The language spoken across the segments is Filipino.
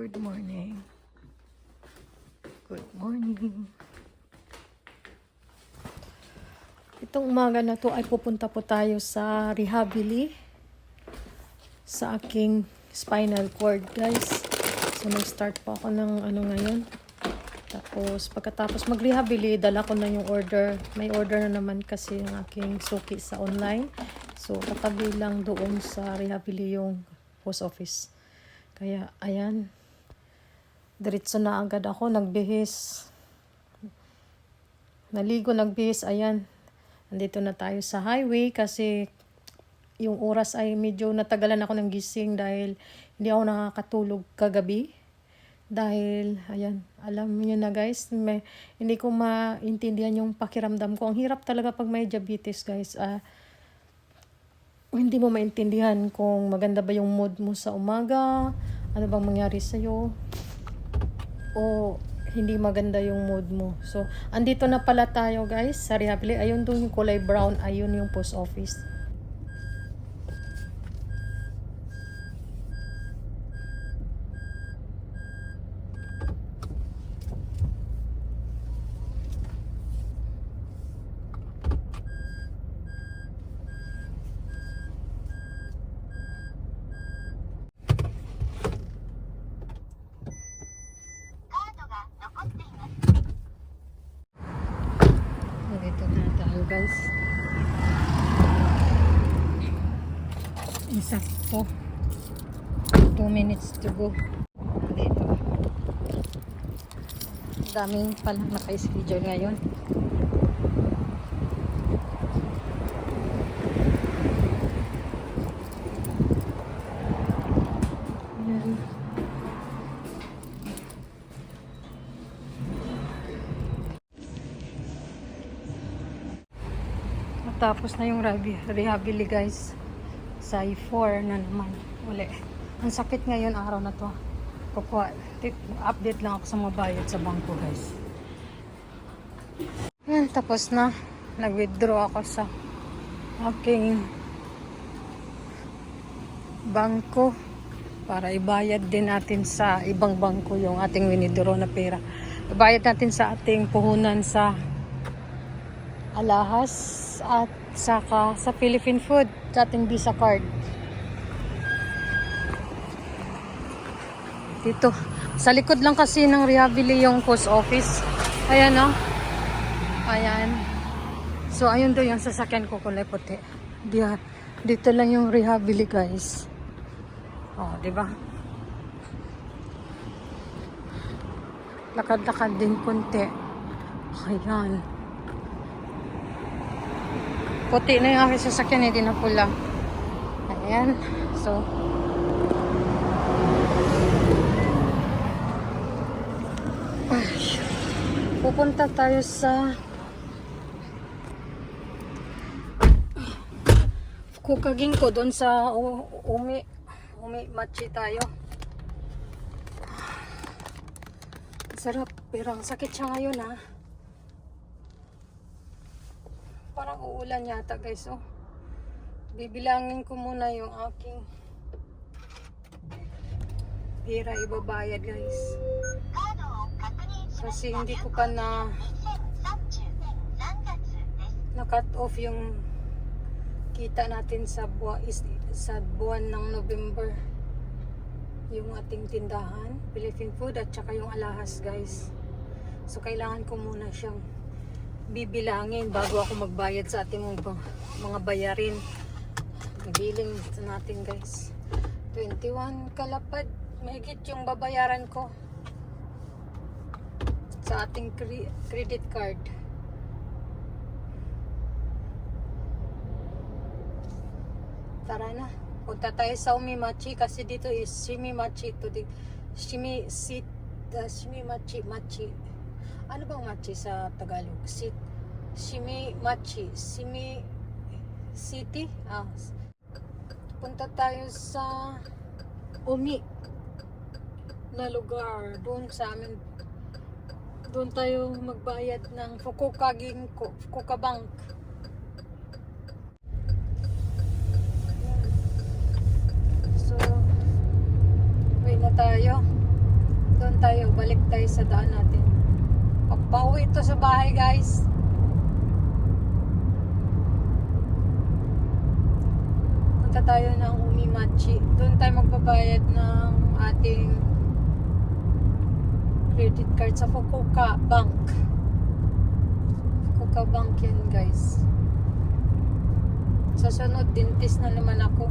Good morning. Good morning. Itong umaga na to ay pupunta po tayo sa Rehabili sa aking spinal cord, guys. So, nag-start po ako ng ano ngayon. Tapos, pagkatapos mag-rehabili, dala ko na yung order. May order na naman kasi yung aking suki sa online. So, katabi lang doon sa rehabili yung post office. Kaya, ayan. Diretso na agad ako, nagbihis. Naligo, nagbihis, ayan. Nandito na tayo sa highway kasi yung oras ay medyo natagalan ako ng gising dahil hindi ako nakakatulog kagabi. Dahil, ayan, alam niyo na guys, may, hindi ko maintindihan yung pakiramdam ko. Ang hirap talaga pag may diabetes guys. Ah, hindi mo maintindihan kung maganda ba yung mood mo sa umaga, ano bang mangyari sa'yo, o hindi maganda yung mood mo. So, andito na pala tayo guys sa Rehabili. Ayun doon yung kulay brown, ayun yung post office. Nandito na tayo guys. Insakto. 2 minutes to go. Nandito. Daming palang naka-schedule ngayon. Tapos na yung rehabi- rehabili guys. Sa I4 na naman. Uli. Ang sakit ngayon araw na to. Kukuha. Update lang ako sa mga bayad sa bangko guys. Yan, tapos na. Nag-withdraw ako sa aking bangko para ibayad din natin sa ibang bangko yung ating winidraw na pera. Ibayad natin sa ating puhunan sa alahas at saka sa Philippine food sa ating visa card. Dito. Sa likod lang kasi ng Rehabili yung post office. Ayan o. Ayan. So, ayun doon yung sasakyan ko kulay puti. Di, dito lang yung Rehabili guys. Oh, di ba? Lakad-lakad din konti. Ayan. Puti na yung aking sasakyan, hindi na pula. Ayan. So, ay, pupunta tayo sa Kukaging ko doon sa Umi Umi Machi tayo. Sarap, pero ang sakit siya ngayon ha. Parang uulan yata guys, oh. Bibilangin ko muna yung aking pira ibabayad guys. Kasi hindi ko pa na na-cut off yung kita natin sa buwan, sa buwan ng November. Yung ating tindahan, Philippine food at saka yung alahas guys. So kailangan ko muna siyang bibilangin bago ako magbayad sa ating mga, mga bayarin. Biling natin guys. 21 kalapad. Mahigit yung babayaran ko sa ating cre- credit card. Tara na. Punta tayo sa Umimachi kasi dito is Shimimachi to the Shimi sit uh, Shimimachi Machi. Ano bang machi sa Tagalog? Sit Shimimachi. Shimi City. Ah. Punta tayo sa Umi na lugar doon sa amin doon tayo magbayad ng Fukuoka Ginko, Fukuoka Bank. So, uwi na tayo. sa daan natin. Pagpauwi ito sa bahay guys. Punta tayo ng Umimachi. Doon tayo magbabayad ng ating credit card sa Fukuoka Bank. Fukuoka Bank yan guys. Sa sunod, dentist na naman ako.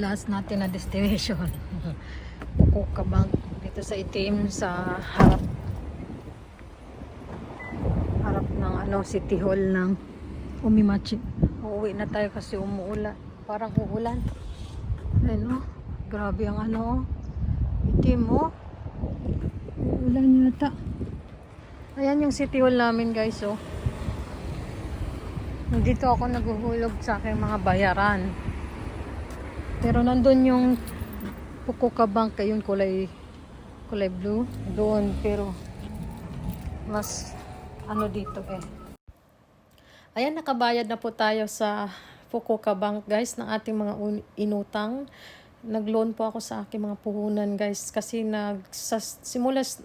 Last natin na destination. Kuka Bank. Dito sa itim sa harap harap ng ano City Hall ng Umimachi. Uuwi na tayo kasi umuulan. Parang uulan. Ayun oh. Grabe ang ano oh. Itim oh. Uulan yata. Ayan yung City Hall namin guys oh. Dito ako naguhulog sa aking mga bayaran. Pero nandun yung Fukuoka Bank, yung kulay kulay blue. Doon, pero mas ano dito eh. Ayan, nakabayad na po tayo sa Fukuoka Bank guys ng ating mga inutang. Nag-loan po ako sa aking mga puhunan guys kasi nag sa simula s-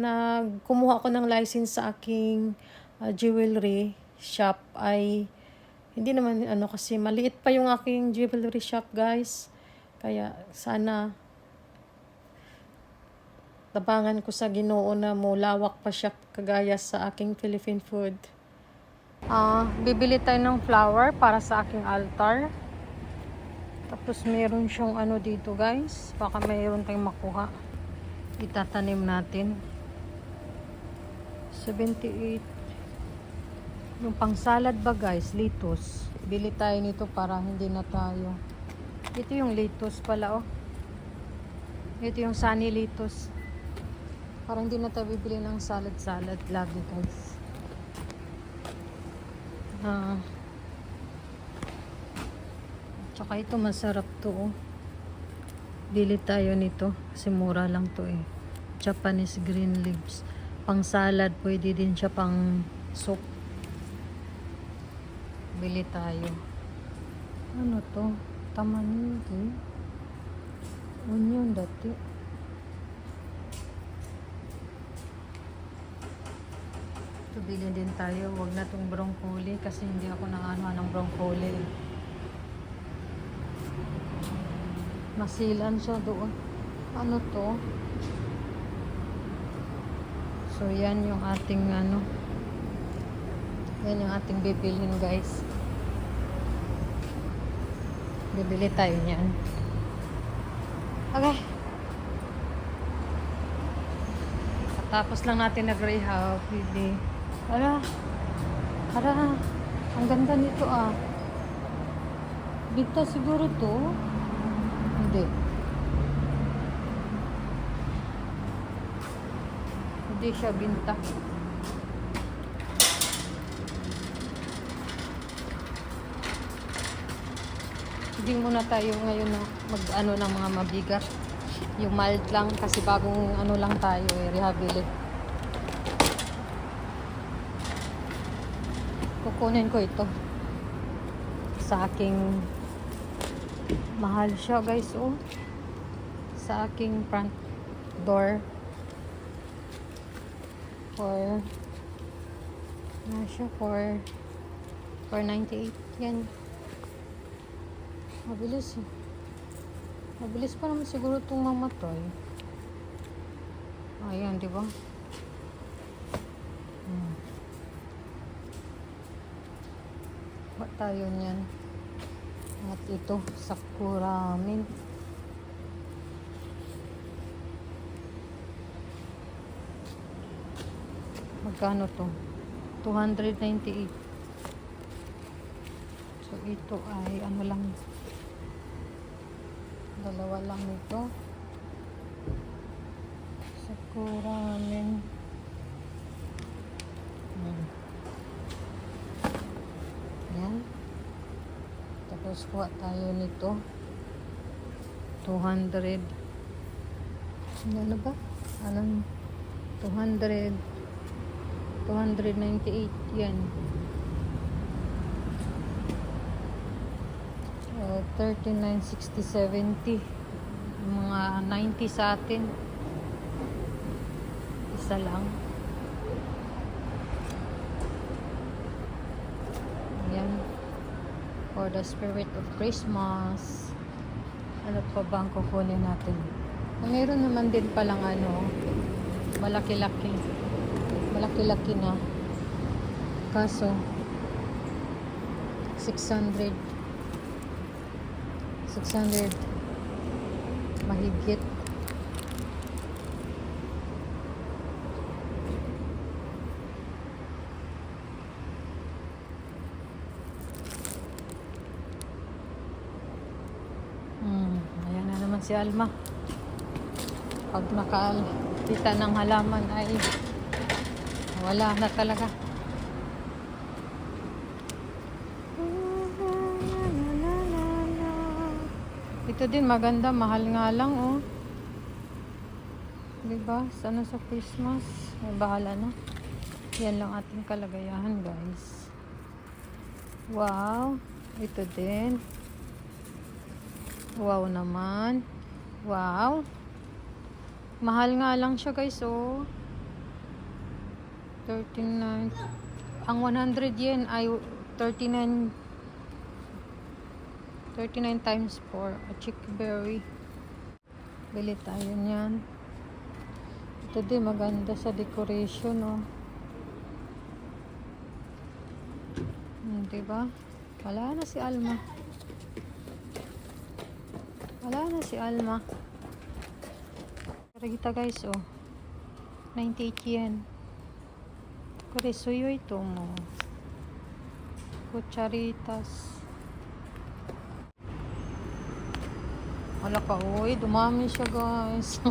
nag kumuha ako ng license sa aking uh, jewelry shop ay hindi naman ano kasi maliit pa yung aking jewelry shop guys. Kaya sana tabangan ko sa Ginoo na mo lawak pa siya kagaya sa aking Philippine food. Ah, bibili tayo ng flower para sa aking altar. Tapos meron siyang ano dito guys. Baka mayroon tayong makuha. Itatanim natin. 78. Yung pang salad ba guys, lettuce. Bili tayo nito para hindi na tayo. Ito yung lettuce pala oh. Ito yung sunny lettuce. Para hindi na tayo bibili ng salad-salad lagi guys. Ah. Tsaka ito masarap to oh. Bili tayo nito kasi mura lang to eh. Japanese green leaves. Pang salad, pwede din siya pang soup. Bili tayo. Ano to? Tamanigi. Onion dati. Ito bilhin din tayo. Huwag na tong broccoli kasi hindi ako nakaano ng broccoli. Masilan siya doon. Ano to? So, yan yung ating ano. Yan yung ating bibilhin guys. Bibili tayo niyan. Okay. Tapos lang natin nag-rehab. Hindi. Ara. Ara. Ang ganda nito ah. Dito siguro to. Hindi. Hindi siya binta. Muna tayo ngayon mag-ano ng mga mabigat. Yung mild lang kasi bagong ano lang tayo eh, rehabilit. Kukunin ko ito. Sa aking mahal siya guys oh. Sa aking front door. For na siya? For for 98 yan mabilis eh mabilis pa naman siguro itong mamatay Ayan, di ba? Hmm. Ba tayo niyan? At ito, Sakura Mint. Magkano to? 298. So, ito ay ano lang. Dalawa lang ito. Sakura. Hmm. Yan. Tapos kuha tayo nito. 200. Ano ba? Anong 200? 298 yan. Uh, 39, 60, 70. Mga 90 sa atin. Isa lang. Ayan. For the spirit of Christmas. Ano pa ba ang kukunin natin? Ah, Meron naman din palang ano, malaki-laki. Malaki-laki na. Kaso, 600. 600. Mahigit. Hmm, ayan na naman si Alma. Pag nakakita ng halaman ay wala na talaga. Ito din maganda, mahal nga lang oh. 'Di ba? Sana sa Christmas, may bahala na. Yan lang ating kalagayahan, guys. Wow, ito din. Wow naman. Wow. Mahal nga lang siya guys oh. 39. Ang 100 yen ay 39 39 times 4 a chickberry. Bili tayo niyan. Ito din maganda sa decoration oh. Hmm, diba? Wala na si Alma. Wala na si Alma. Pero kita guys, oh. 98 yen. Kore suyo ito mo. Kucharitas. Wala ka, uy. Dumami siya, guys.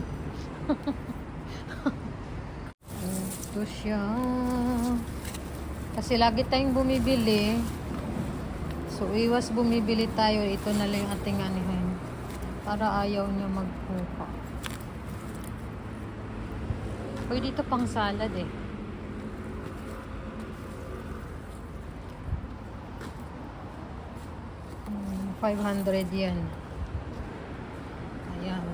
ito siya. Kasi lagi tayong bumibili. So, iwas bumibili tayo. Ito na lang yung ating anihin para ayaw niya magpupa. Pwede ito pang salad eh. Hmm, 500 yan. Ayan.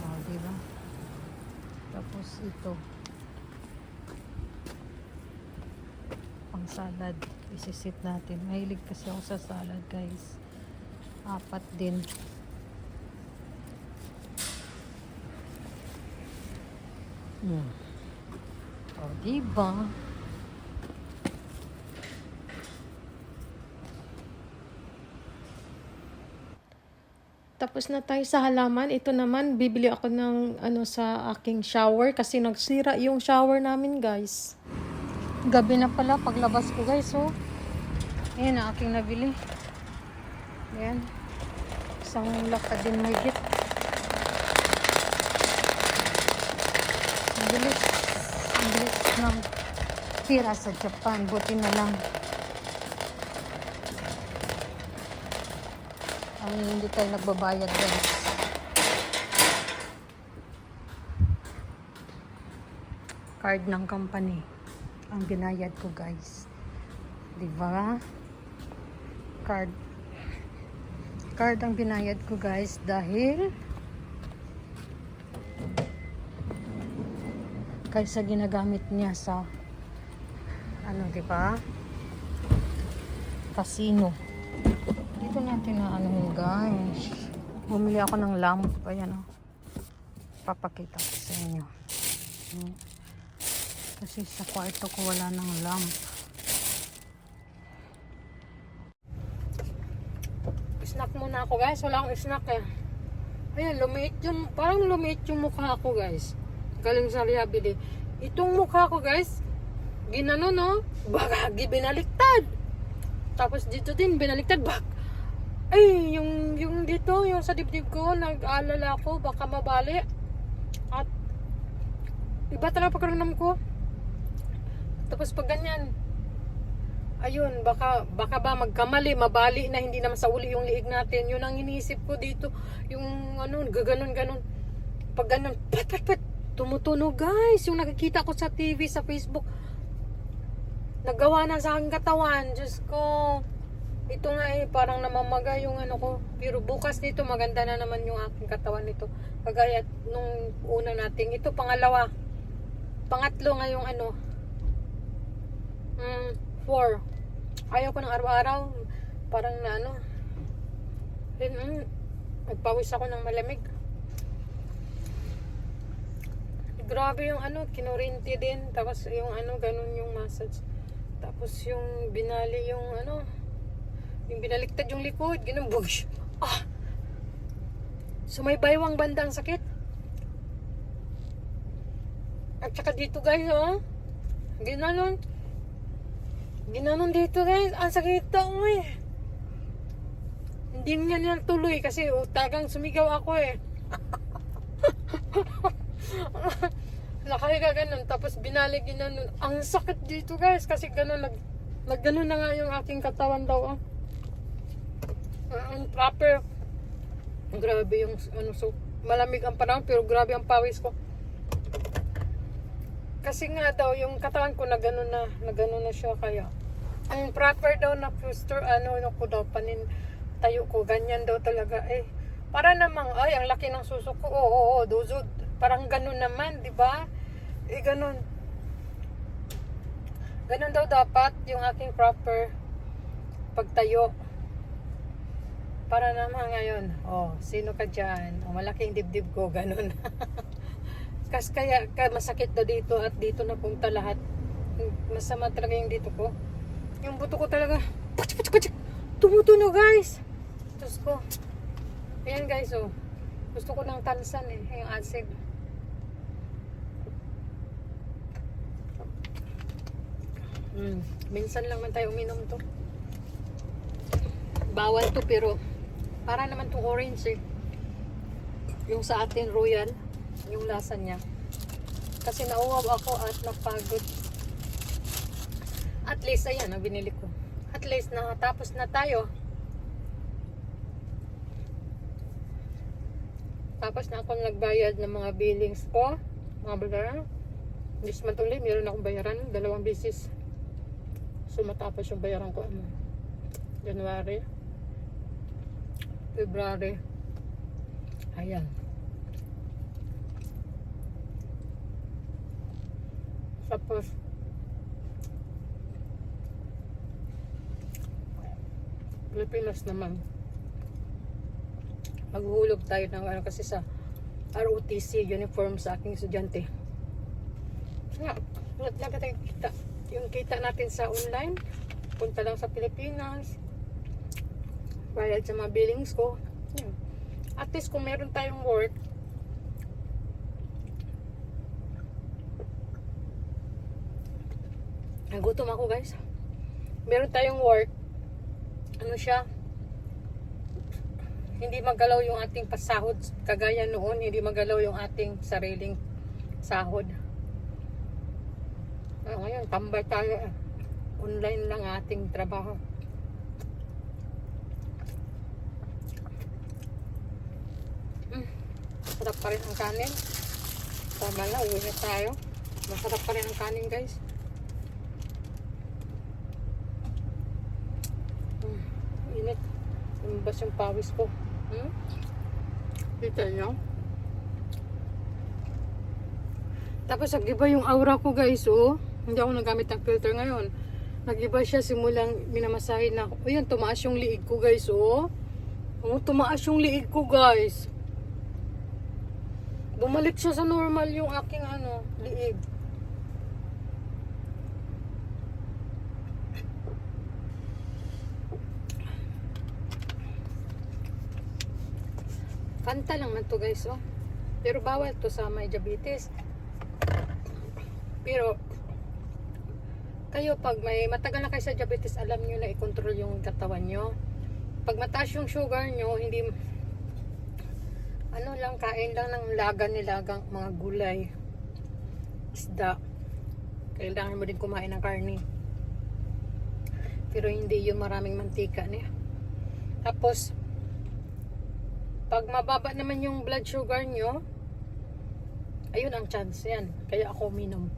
O, diba? Tapos ito. Pang salad. Isisit natin. Mahilig kasi ako sa salad, guys. Apat din. Hmm. O, diba? Tapos na tayo sa halaman. Ito naman, bibili ako ng ano sa aking shower kasi nagsira yung shower namin, guys. Gabi na pala paglabas ko, guys, oh. Ayan ang aking nabili. Ayan. Isang lakad din may git. Ang bilis. Ang bilis ng tira sa Japan. Buti na lang. Ang hindi tayo nagbabayad guys. Card ng company. Ang binayad ko guys. Diba? Card card ang binayad ko guys dahil kaysa ginagamit niya sa ano di ba casino ano yun guys bumili ako ng lamp ayan o papakita ko sa inyo. Hmm. Kasi sa kwarto ko wala ng lamp. Snack muna ako guys. Wala akong snack eh. Ayan, lumiit yung, parang lumiit yung mukha ko guys. Galing sa lihabili. Itong mukha ko guys, ginano no, baka binaliktad. Tapos dito din, binaliktad. Bak, ay, yung, yung dito, yung sa dibdib ko, nag-aalala ko, baka mabali. At, iba talaga pagkaramdam ko. Tapos pag ganyan, ayun, baka, baka ba magkamali, mabali na hindi naman sa uli yung liig natin. Yun ang iniisip ko dito. Yung ano, gaganon, ganon. Pag ganon, pat, pat, pat, tumutunog guys. Yung nakikita ko sa TV, sa Facebook. Nagawa na sa aking katawan. Diyos ko. Ito nga eh, parang namamaga yung ano ko. Pero bukas nito, maganda na naman yung aking katawan nito. Kagaya nung una nating. Ito, pangalawa. Pangatlo nga yung ano. Mm, four. Ayaw ko ng araw-araw. Parang na ano. Mm, nagpawis ako ng malamig. Grabe yung ano, kinurinti din. Tapos yung ano, ganun yung massage. Tapos yung binali yung ano, yung binaliktad yung likod. Ganun, bush. Ah! Sumaybaywang bandang sakit. At saka dito guys, oh. Ginanon. Ginanon dito guys. Ang sakit daw eh. Hindi nga niya tuloy kasi utagang sumigaw ako eh. Nakahiga ganun. Tapos binali ginanon. Ang sakit dito guys kasi ganun. Nag, nag ganun na nga yung aking katawan daw. Oh. Ang proper. Grabe yung ano so malamig ang panahon pero grabe ang pawis ko. Kasi nga daw yung katawan ko na gano'n na, na gano'n na siya kaya. Ang proper daw na posture, ano, ano ko daw, panin, tayo ko, ganyan daw talaga. Eh, para namang, ay, ang laki ng susok ko, oo, oo, oo, duzod. Parang gano'n naman, di ba? Eh, gano'n. Gano'n daw dapat yung aking proper pagtayo. Para naman ngayon, oh, sino ka dyan? Oh, malaking dibdib ko, ganun. Kas kaya ka masakit daw dito at dito na punta lahat. Masama talaga yung dito ko. Yung buto ko talaga, pachik, pachik, pachik, tumutunog guys. Diyos ko. Ayan guys, oh. Gusto ko ng tansan eh, yung acid. Hmm. Minsan lang man tayo uminom to. Bawal to pero para naman to orange eh. Yung sa atin royal, yung lasa niya. Kasi nauwaw ako at napagod. At least, ayan, ang binili ko. At least, nakatapos na tayo. Tapos na ako nagbayad ng mga billings ko. Mga bayaran. This month ulit, meron akong bayaran. Dalawang bisis. So, matapos yung bayaran ko. Ano, January. February. Ayan. Tapos, Pilipinas naman. Maghuhulog tayo ng ano kasi sa ROTC uniform sa aking estudyante. Nga, tayo kita. Yung kita natin sa online, punta lang sa Pilipinas, bayad sa mga billings ko. Yun. At least kung meron tayong work, Nagutom ako guys. Meron tayong work. Ano siya? Hindi magalaw yung ating pasahod. Kagaya noon, hindi magalaw yung ating sariling sahod. Ah, ngayon, tambay tayo. Online lang ating trabaho. Mm, Masarap pa rin ang kanin. Tama na, uwi na tayo. Masarap pa rin ang kanin guys. Mm, init. Lumabas yung pawis ko. Hmm? Kita nyo? Tapos nag-iba yung aura ko guys, oh. Hindi ako nagamit ng filter ngayon. Nag-iba siya simulang minamasahin na ako. Ayan, tumaas yung liig ko guys, oh. Oh, tumaas yung liig ko guys. Bumalik siya sa normal yung aking ano, liig. Fanta lang man to guys, oh. Pero bawal to sa may diabetes. Pero, kayo pag may matagal na kayo sa diabetes, alam nyo na i-control yung katawan nyo. Pag mataas yung sugar nyo, hindi, ano lang, kain lang ng lagan nilagang mga gulay, isda. Kailangan mo din kumain ng karne. Pero hindi yung maraming mantika niya. Tapos, pag mababa naman yung blood sugar nyo, ayun ang chance yan. Kaya ako minom.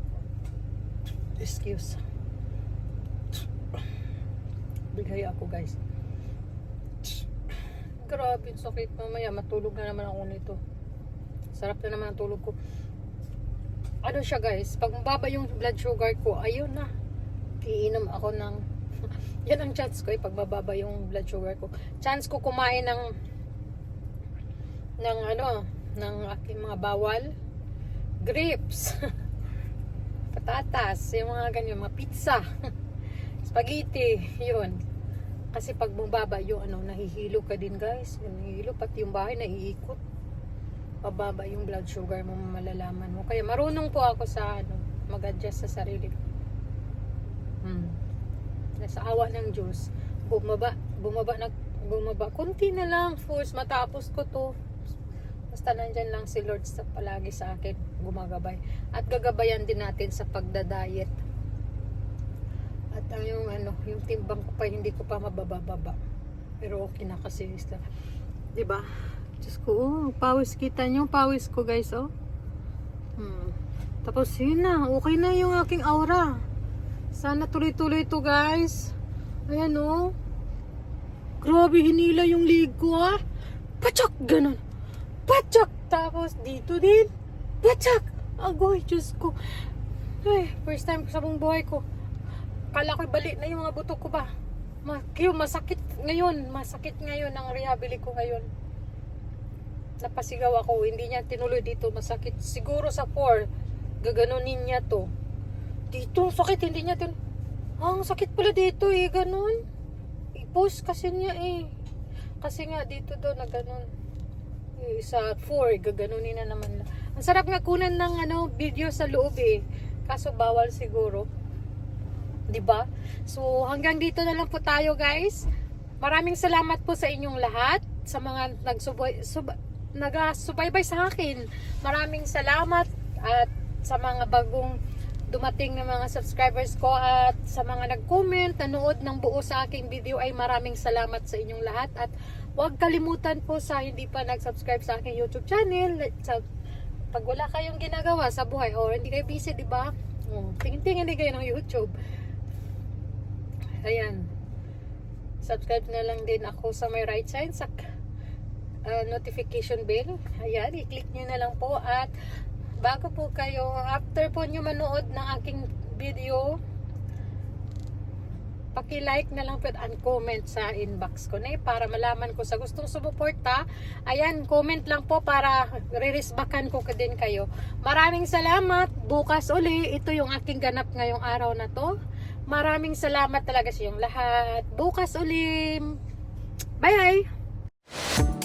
Excuse. Bigay ako guys. Grabe, sakit mamaya. Matulog na naman ako nito. Sarap na naman ang tulog ko. Ano siya guys, pag mababa yung blood sugar ko, ayun na. Iinom ako ng... Yan ang chance ko eh, pag mababa yung blood sugar ko. Chance ko kumain ng ng ano, ng aking mga bawal, grapes, patatas, yung mga ganyan, mga pizza, spaghetti, yun. Kasi pag bumaba yung ano, nahihilo ka din guys, nahihilo, pati yung bahay naiikot. Pababa yung blood sugar mo, malalaman mo. Kaya marunong po ako sa ano, mag-adjust sa sarili ko. Hmm. Nasa awa ng Diyos, bumaba, bumaba, nag, bumaba, konti na lang, force, matapos ko to. Basta nandyan lang si Lord sa palagi sa akin, gumagabay. At gagabayan din natin sa pagda-diet. At ang yung ano, yung timbang ko pa hindi ko pa mabababa. Pero okay na kasi isa. 'Di ba? Diyos ko, oh, pawis kita niyo, pawis ko guys, oh. Hmm. Tapos yun na, okay na yung aking aura. Sana tuloy-tuloy to guys. Ayan oh. Grabe, hinila yung lig ko ah. Patsak, ganun. Patsak! Tapos dito din. Patsak! Agoy, Diyos ko. Ay, first time sa buong buhay ko. Kala ko balik na yung mga buto ko ba. Ma yung masakit ngayon. Masakit ngayon ang rehabili ko ngayon. Napasigaw ako. Hindi niya tinuloy dito. Masakit. Siguro sa 4. Gaganunin niya to. Dito, sakit. Hindi niya tin... Ah, ang sakit pala dito eh. Ganun. I-post kasi niya eh. Kasi nga dito daw na ganun. Eh, Sa 4, gaganunin na naman. Ang sarap nga kunan ng ano, video sa loob eh. Kaso bawal siguro. 'Di ba? So hanggang dito na lang po tayo guys. Maraming salamat po sa inyong lahat sa mga nagsubay sub, nagasubaybay sa akin. Maraming salamat at sa mga bagong dumating na mga subscribers ko at sa mga nag-comment, nanood ng buo sa aking video ay maraming salamat sa inyong lahat at huwag kalimutan po sa hindi pa nag-subscribe sa aking YouTube channel sa pag wala kayong ginagawa sa buhay or hindi kayo busy, di ba? Oh, tingin-tingin din kayo ng YouTube. Ayan. Subscribe na lang din ako sa may right side sa uh, notification bell. Ayan, i-click nyo na lang po at bago po kayo, after po nyo manood ng aking video, paki-like na lang po at comment sa inbox ko na eh, para malaman ko sa gustong sumuporta. Ayan, comment lang po para ririsbakan ko din kayo. Maraming salamat. Bukas uli, ito yung aking ganap ngayong araw na to. Maraming salamat talaga sa iyong lahat. Bukas uli. Bye-bye!